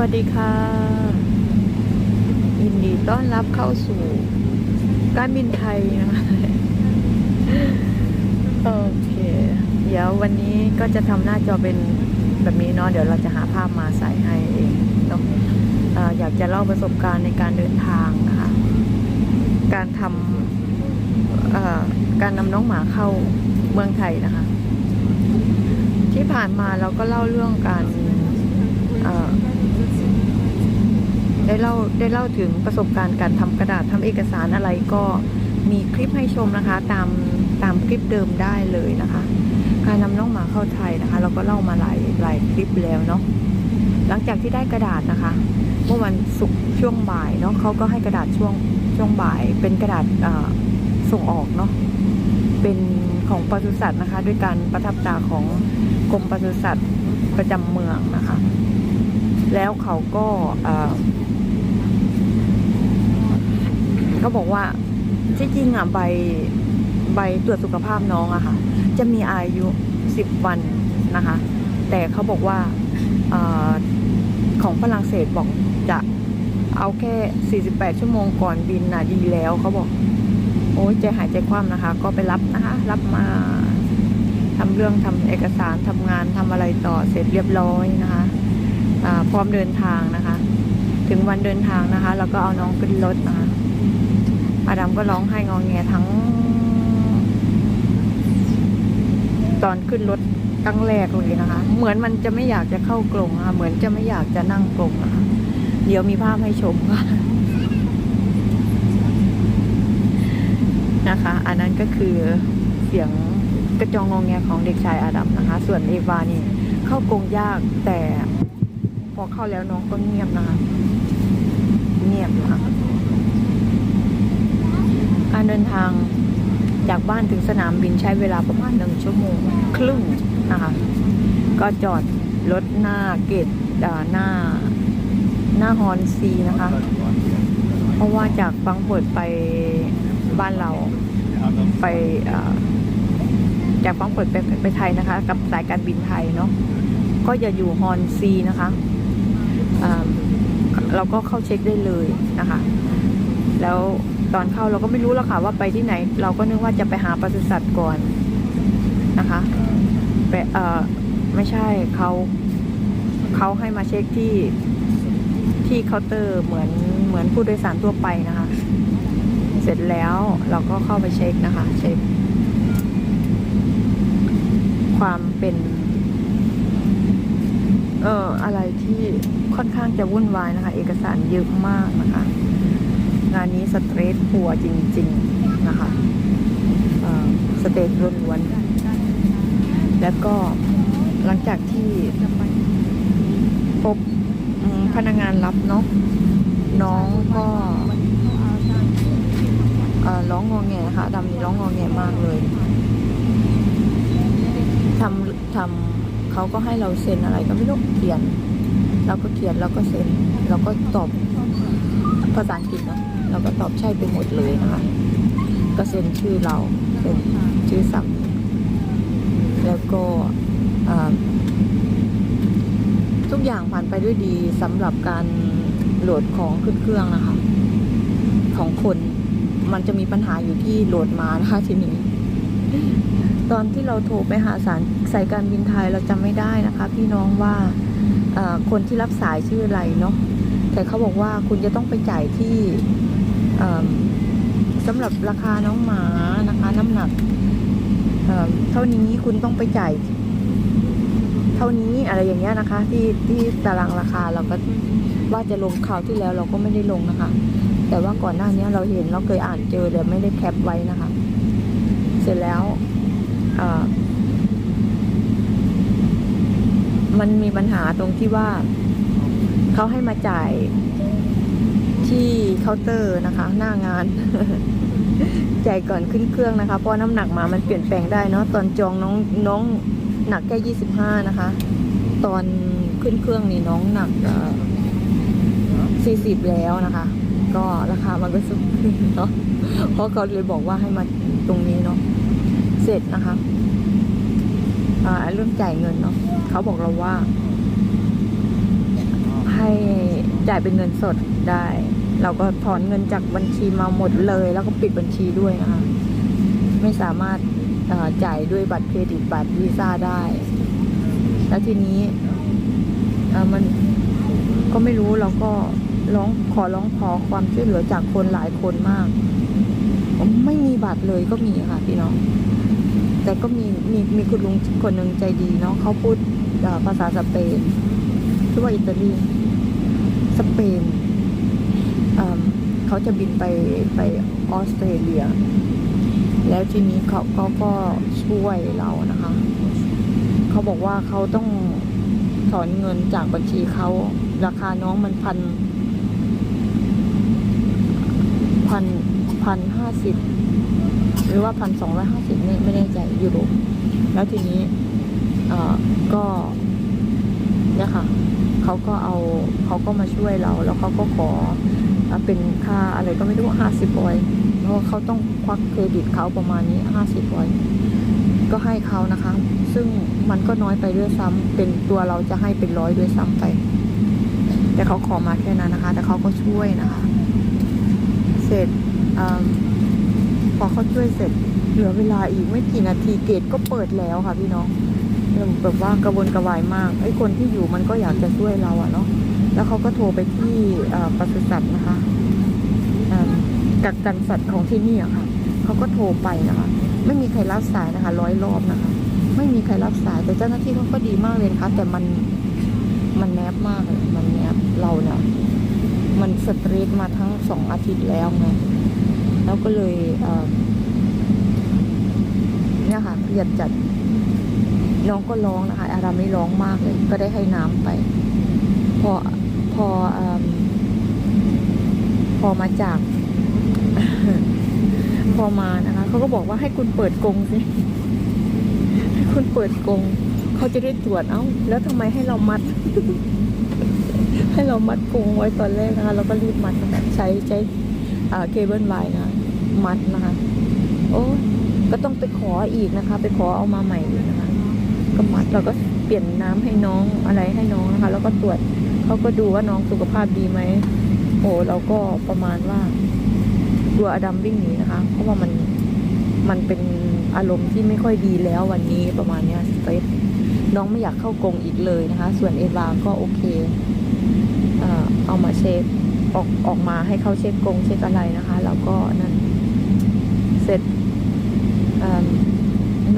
วัสดีค่ะ ยินดีต้อนรับเข้าสู่การบินไทยนะคะโอเค เดี๋ยววันนี้ก็จะทำหน้าจอเป็นแบบนี้เนาะเดี๋ยวเราจะหาภาพมาใส่ให้เองเนาะอยากจะเล่าประสบการณ์ในการเดินทางนะคะการทำการนำน้องหมาเข้าเมืองไทยนะคะ ที่ผ่านมาเราก็เล่าเรื่องการ ได้เล่าได้เล่าถึงประสบการณ์การทำกระดาษทำเอกสารอะไรก็มีคลิปให้ชมนะคะ ตามตามคลิปเดิมได้เลยนะคะ การนำน้องหมาเข้าไทยนะคะ เราก็เล่ามาหลายหลายคลิปแล้วเนาะหลังจากที่ได้กระดาษนะคะ เมื่อวันศุกร์ช่วงบ่ายเนาะเขาก็ให้กระดาษช่วงช่วงบ่าย เป็นกระดาษส่งออกเนาะเป็นของปศุสัตว์นะคะ ด้วยการประทับตราของกรมปศุสัตว์ประจำเมืองนะคะ แล้วเขาก็เขาบอกว่าที่จริงอะใบใบตรวจสุขภาพน้องอะค่ะ จะมีอายุ10วันนะคะ แต่เขาบอกว่าอของฝรั่งเศสบอกจะเอาแค่ 48 ชั่วโมงก่อนบินน่ะดีแล้วเขาบอก โอ้ยใจหายใจคว่ำนะคะ ก็ไปรับนะคะ รับมาทำเรื่องทำเอกสารทำงานทำอะไรต่อเสร็จเรียบร้อยนะคะ พร้อมเดินทางนะคะ ถึงวันเดินทางนะคะ แล้วก็เอาน้องขึ้นรถนะคะอาดัมก็ร้องไห้งองแงทั้ง ตอนขึ้นรถครั้งแรกเลยนะคะ เหมือนมันจะไม่อยากจะเข้ากรงนะคะเหมือนจะไม่อยากจะนั่งกรงนะคะเดี๋ยวมีภาพให้ชมค่ะนะคะ อันนั้นก็คือเสียงกระจองงองแงของเด็กชายอาดัมนะคะ ส่วนเอวานี่เข้ากรงยากแต่ พอเข้าแล้วน้องก็เงียบนะคะ เงียบนะคะการเดินทางจากบ้านถึงสนามบินใช้เวลาประมาณหนึ่งชั่วโมงครึ่งนะคะ ก็จอดรถหน้าเกตอ่าหน้าหน้าฮอนซีนะคะ เพราะว่าจากฟังเปิดไปบ้านเราไปจากฟังเปิดไปไปไทยนะคะ กับสายการบินไทยเนาะก็จะอยู่ฮอนซีนะคะ เราก็เข้าเช็คได้เลยนะคะ แล้วตอนเข้าเราก็ไม่รู้แล้วค่ะว่าไปที่ไหน เราก็นึกว่าจะไปหาปศุสัตว์ก่อนนะคะไปเอ่อไม่ใช่เขาเขาให้มาเช็คที่ที่เคาน์เตอร์เหมือนเหมือนผู้โดยสารทั่วไปนะคะ เสร็จแล้วเราก็เข้าไปเช็คนะคะ เช็ค ความเป็น เอ่ออะไรที่ค่อนข้างจะวุ่นวายนะคะ เอกสารเยอะมากนะคะ งานนี้สเตรสพัวจริง ๆ นะคะเอ่อสเตทล้วนๆแล้วก็หลังจากที่พบพนักงานรับเนาะน้องก็เอ่อร้องงอแงค่ะดำนี่ร้องงอแงมากเลยทำทำ เขาก็ให้เราเซ็นอะไรก็ไม่รู้เขียนเราก็เขียนเราก็เซ็นเราก็ตอบภาษาอังกฤษเนาะเราก็ตอบใช่ไปหมดเลยนะคะก็เซ็นชื่อเราเซ็นชื่อสั่งแล้วก็ทุกอย่างผ่านไปด้วยดีสำหรับการโหลดของขึ้นเครื่องนะคะ ของคนมันจะมีปัญหาอยู่ที่โหลดมานะคะทีนี้ ตอนที่เราโทรไปหาสารสายการบินไทยเราจำไม่ได้นะคะ พี่น้องว่าคนที่รับสายชื่ออะไรเนาะแต่เขาบอกว่าคุณจะต้องไปจ่ายที่สำหรับราคาน้องหมานะคะ น้ำหนักเท่านี้คุณต้องไปจ่ายเท่านี้อะไรอย่างเงี้ยนะคะ ที่ที่ตารางราคาเราก็ว่าจะลงข่าวที่แล้วเราก็ไม่ได้ลงนะคะ แต่ว่าก่อนหน้านี้เราเห็นเราเคยอ่านเจอแต่ไม่ได้แคปไว้นะคะ เสร็จแล้ว มันมีปัญหาตรงที่ว่าเขาให้มาจ่ายที่เคาน์เตอร์นะคะ หน้างานจ่ายก่อนขึ้นเครื่องนะคะ เพราะน้ำหนักมามันเปลี่ยนแปลงได้เนาะตอนจองน้องน้องหนักแค่ยี่สิบห้านะคะ ตอนขึ้นเครื่องนี่น้องหนักสี่สิบแล้วนะคะ ก็ราคามันก็สูงขึ้นเนาะเพราะเขาเลยบอกว่าให้มาตรงนี้เนาะ เสร็จนะคะเรื่องจ่ายเงินเนาะเขาบอกเราว่า ให้จ่ายเป็นเงินสดได้ เราก็ถอนเงินจากบัญชีมาหมดเลย แล้วก็ปิดบัญชีด้วยนะคะไม่สามารถจ่ายด้วยบัตรเครดิตบัตรวีซ่าได้ แล้วทีนี้มันก็ไม่รู้เราก็ร้องขอร้องขอความช่วยเหลือจากคนหลายคนมาก ไม่มีบัตรเลยก็มีค่ะพี่น้อง แต่ก็มีมีมีคุณลุงคนหนึ่งใจดีเนาะเขาพูดภาษาสเปนชื่อว่าอิตาลีสเปนเเขาจะบินไปไปออสเตรเลีย แล้วทีนี้เขาเขาก็ช่วยเรานะคะ เขาบอกว่าเขาต้องถอนเงินจากบัญชีเขาราคาน้องมันพันพันพันห้าสิบ รือว่าพันสองร้อยห้าสิบไม่แน่ใจยูโรแล้วทีนี้เอ่อก็เนี่ยค่ะเขาก็เอาเขาก็มาช่วยเรา แล้วเขาก็ขอเป็นค่าอะไรก็ไม่รู้ห้าสิบอยเพราะเขาต้องควักเครดิตเขาประมาณนี้ห้าสิบอยก็ให้เขานะคะ ซึ่งมันก็น้อยไปด้วยซ้ำเป็นตัวเราจะให้เป็นร้อยด้วยซ้ำไป แต่เขาขอมาแค่นั้นนะคะ แต่เขาก็ช่วยนะคะ เสร็จอม พอเขาช่วยเสร็จเหลือเวลาอีกไม่กี่นาทีเกตก็เปิดแล้วค่ะพี่น้องเราแบบว่ากระวนกระวายมากไอ้คนที่อยู่มันก็อยากจะช่วยเราอะเนาะแล้วเขาก็โทรไปที่ปศุสัตว์นะคะกักกันสัตว์ของที่นี่อะค่ะเขาก็โทรไปนะคะ ไม่มีใครรับสายนะคะ ร้อยรอบนะคะ ไม่มีใครรับสายแต่เจ้าหน้าที่เขาก็ดีมากเลยนะคะ แต่มันมันแนบมากเลยมันแนบเราเนี่ยมันสตรีทมาทั้งสองอาทิตย์แล้วไง แล้วก็เลยเนี่ยค่ะเครียดจัดน้องก็ร้องนะคะ อาราไม่ร้องมากเลย ก็ได้ให้น้ำไป พอพออพอมาจาก พอมานะคะเขาก็บอกว่าให้คุณเปิดกรงสิให้คุณเปิดกรงเขาจะได้ตรวจเอ้า แล้วทำไมให้เรามัด ให้เรามัดกรงไว้ตอนแรกนะคะเราก็รีบมัดใช้ใช้เคเบิลไวน์นะ มัดนะคะ โอ้ก็ต้องไปขออีกนะคะ ไปขอเอามาใหม่อีกนะคะ ก็มัดเราก็เปลี่ยนน้ำให้น้องอะไรให้น้องนะคะ แล้วก็ตรวจเขาก็ดูว่าน้องสุขภาพดีไหมโอ้เราก็ประมาณว่าตัวอดัมวิ่งหนีนะคะ เพราะว่ามันมันเป็นอารมณ์ที่ไม่ค่อยดีแล้ววันนี้ประมาณเนี้ยสเตรสน้องไม่อยากเข้ากรงอีกเลยนะคะ ส่วนเอวาก็โอเคเอ่อเอามาเช็คออกออกมาให้เขาเช็คกรงเช็คอะไรนะคะ แล้วก็นั่น เสร็จ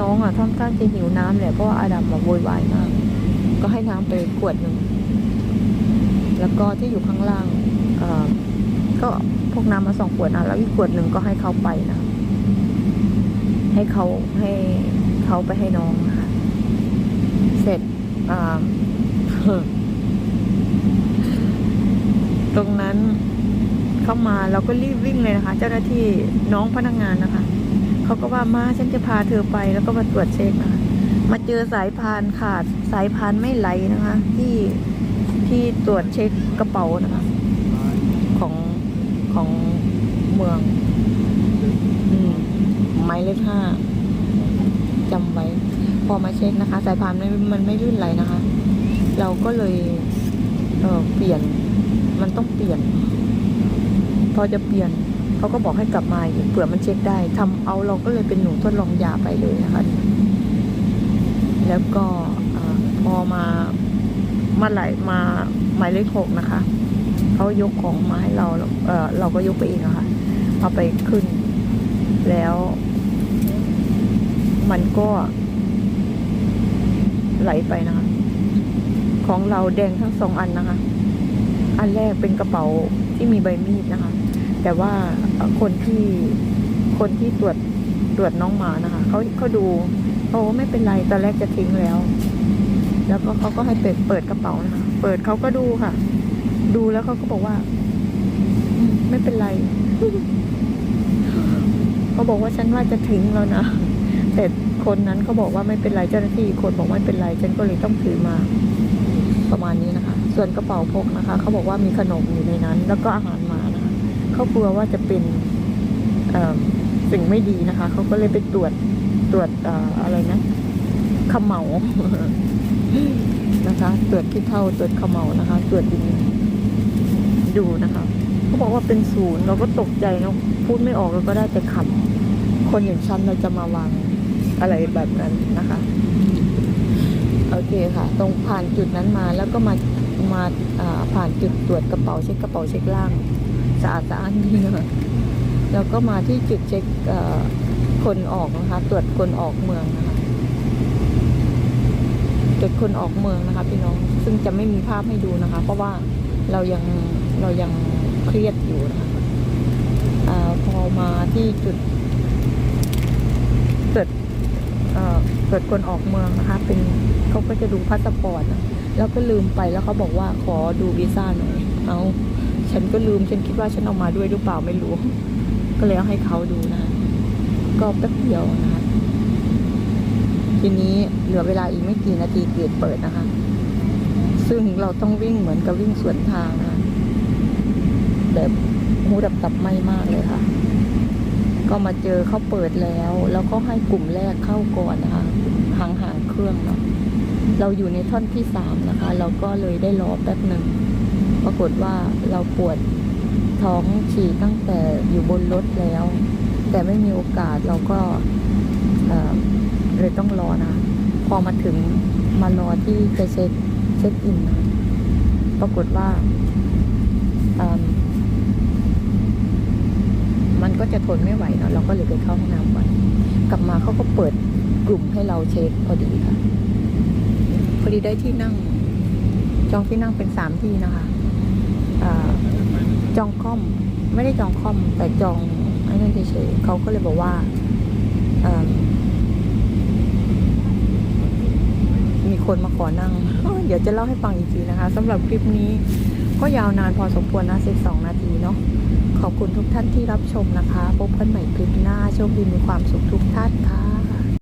น้องอะค่อนข้างจะหิวน้ำแหละเพราะว่าอาดัมมาโวยวายมาก ก็ให้น้ำไปขวดหนึ่ง แล้วก็ที่อยู่ข้างล่างก็พวกน้ำมาสองขวดนะแล้วอีกขวดหนึ่งก็ให้เขาไปนะ ให้เขาให้เขาไปให้น้องนะคะเสร็จตรงนั้น เข้ามาเราก็รีบวิ่งเลยนะคะ เจ้าหน้าที่น้องพนักงานนะคะเขาก็ว่ามาฉันจะพาเธอไปแล้วก็มาตรวจเช็คนะคะมาเจอสายพานขาดสายพานไม่ไหลนะคะ ที่ที่ตรวจเช็คกระเป๋านะคะ ของของเมืองอืมไม้เลขห้าจำไว้ พอมาเช็คนะคะ สายพานไม่มันไม่ลื่นไหลนะคะ เราก็เลยเออเปลี่ยนมันต้องเปลี่ยน พอจะเปลี่ยนเขาก็บอกให้กลับมาอีกเผื่อมันเช็คได้ทำเอาเราก็เลยเป็นหนูทดลองยาไปเลยนะคะ แล้วก็พอมามาไหลมาหมายเลขหกนะคะเขายกของมาให้เราเออเราก็ยกไปเองอะค่ะเอาไปขึ้น แล้ว มันก็ไหลไปนะคะ ของเราแดงทั้งสองอันนะคะ อันแรกเป็นกระเป๋าที่มีใบมีดนะคะ แต่ว่าคนที่คนที่ตรวจตรวจน้องหมานะคะเขาเขาดูเขาว่าไม่เป็นไรตอนแรกจะทิ้งแล้ว แล้วก็เขาก็ให้เปิดเปิดกระเป๋านะคะเปิดเขาก็ดูค่ะ ดูแล้วเขาก็บอกว่าไม่เป็นไรเขาบอกว่าฉันว่าจะทิ้งแล้วนะแต่คนนั้นเขาบอกว่าไม่เป็นไรเจ้าหน้าที่คนบอกไม่เป็นไรฉันก็เลยต้องถือมาประมาณนี้นะคะ ส่วนกระเป๋าพกนะคะเขาบอกว่ามีขนมอยู่ในนั้น แล้วก็อาหาร เขากลัวว่าจะเป็นสิ่งไม่ดีนะคะ เขาก็เลยไปตรวจตรวจอออะไรนะขมเหลานะคะ ตรวจขี้เท่าตรวจขมเหลานะคะ ตรวจดินดูนะคะเขาบอกว่าเป็นศูนย์เราก็ตกใจเนอะพูดไม่ออกเราก็ได้แต่ขำคนอย่างฉันเราจะมาวางอะไรแบบนั้นนะคะโอเคค่ะ ตรงผ่านจุดนั้นมาแล้วก็มามาผ่านจุดตรวจกระเป๋าเช็คกระเป๋าเช็คล่าง สะอาดสะอ้านดีนะคะแล้วก็มาที่จุดเช็คคนออกนะคะ ตรวจคนออกเมืองนะคะจุดคนออกเมืองนะคะ พี่น้องซึ่งจะไม่มีภาพให้ดูนะคะ เพราะว่าเรายังเรายังเครียดอยู่นะคะอพอมาที่จุดตรวจเอ่อตรวจคนออกเมืองนะคะ เป็นเขาก็จะดูพาสปอร์ตนะแล้วก็ลืมไปแล้วเขาบอกว่าขอดูวีซ่าหน่อยเอา ฉันก็ลืมฉันคิดว่าฉันเอามาด้วยหรือเปล่าไม่รู้ ก็เลยเอาให้เขาดูนะคะก็แป๊บเดียวนะคะทีนี้เหลือเวลาอีกไม่กี่นาทีเกตเปิดนะคะ ซึ่งเราต้องวิ่งเหมือนกับวิ่งสวนทางนะแบบหูดับตับไหมมากเลยค่ะ ก็มาเจอเขาเปิดแล้ว แล้วก็ให้กลุ่มแรกเข้าก่อนนะคะห่างห่างๆเครื่องเนาะเราอยู่ในท่อนที่สามนะคะ เราก็เลยได้รอแป๊บหนึ่ง ปรากฏว่าเราปวดท้องฉี่ตั้งแต่อยู่บนรถแล้ว แต่ไม่มีโอกาสเราก็เเลยต้องรอนะ พอมาถึงมารอที่จะเช็คเช็คอินนะปรากฏว่ามันก็จะทนไม่ไหวเนาะเราก็เลยไปเข้าห้องน้ำก่อนกลับมาเขาก็เปิดกลุ่มให้เราเช็คพอดีค่ะ พอดีได้ที่นั่ง จองที่นั่งเป็นสามที่นะคะ จองคอม ไม่ได้จองคอม แต่จองไอ้นั่นเฉยๆเขาก็เลยบอกว่ามมีคนมาขอนั่งเอ้ยเดี๋ยวจะเล่าให้ฟังอีกทีนะคะสำหรับคลิปนี้ก็ยาวนานพอสมควรนะสิบสองนาทีเนาะ ขอบคุณทุกท่านที่รับชมนะคะ พบกันใหม่คลิปหน้า โชคดีมีความสุขทุกท่านค่ะ